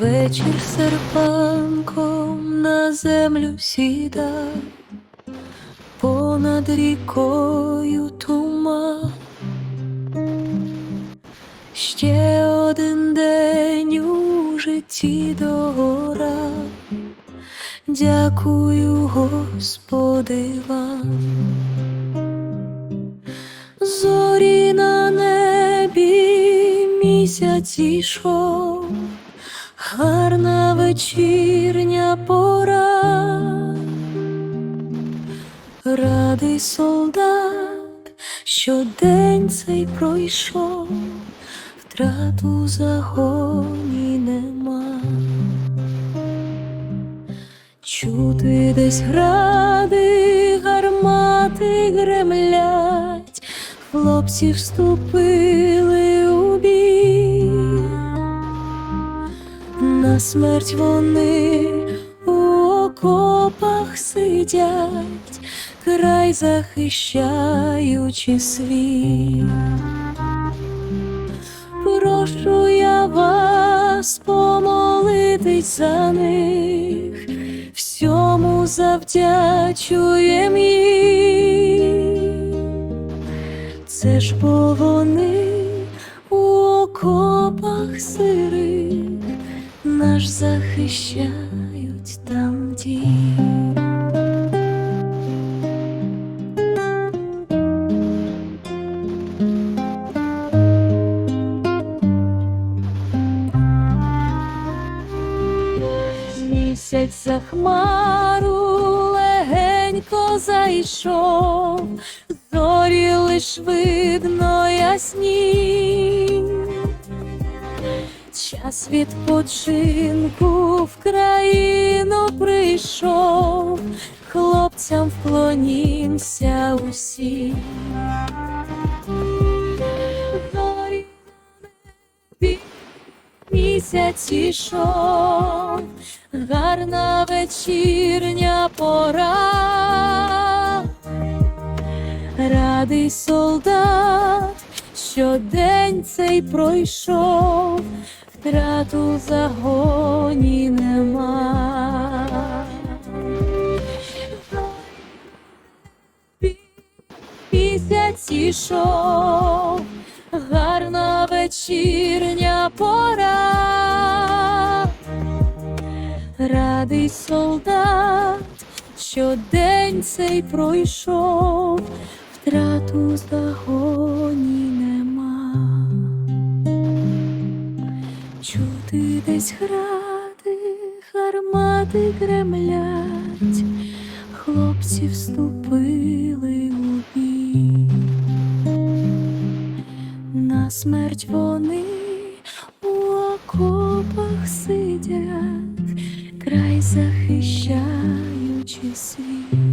вечір серпанком на землю сіда, понад рікою туман. Ще один день у житті догора. Дякую, Господи вам. Зорі на небі місяць ішов, гарна вечірня пора. Радий солдат, що день цей пройшов, втрату в загоні нема. Чути десь гради, гармати гремлять, хлопці вступили у бій. На смерть вони у окопах сидять, край захищаючи свій. Прошу я вас помолитись за них, всьому завдячуєм їм. Це ж бо вони у окопах сирих наш захищають там дім. Місяць за хмару легенько зайшов, зорі лиш видно ясні. Час відпочинку в країну прийшов, хлопцям вклонімся усі. Небі місяць ішов, гарна вечірня пора. Радий солдат, що день цей пройшов, втрату загоні нема. Місяць ішов, гарна вечірня пора. Радий солдат, що день цей пройшов, втрату загоні Чути десь гради, гармати гремлять, хлопці вступили у бій. На смерть вони у окопах сидять, край захищаючи світ.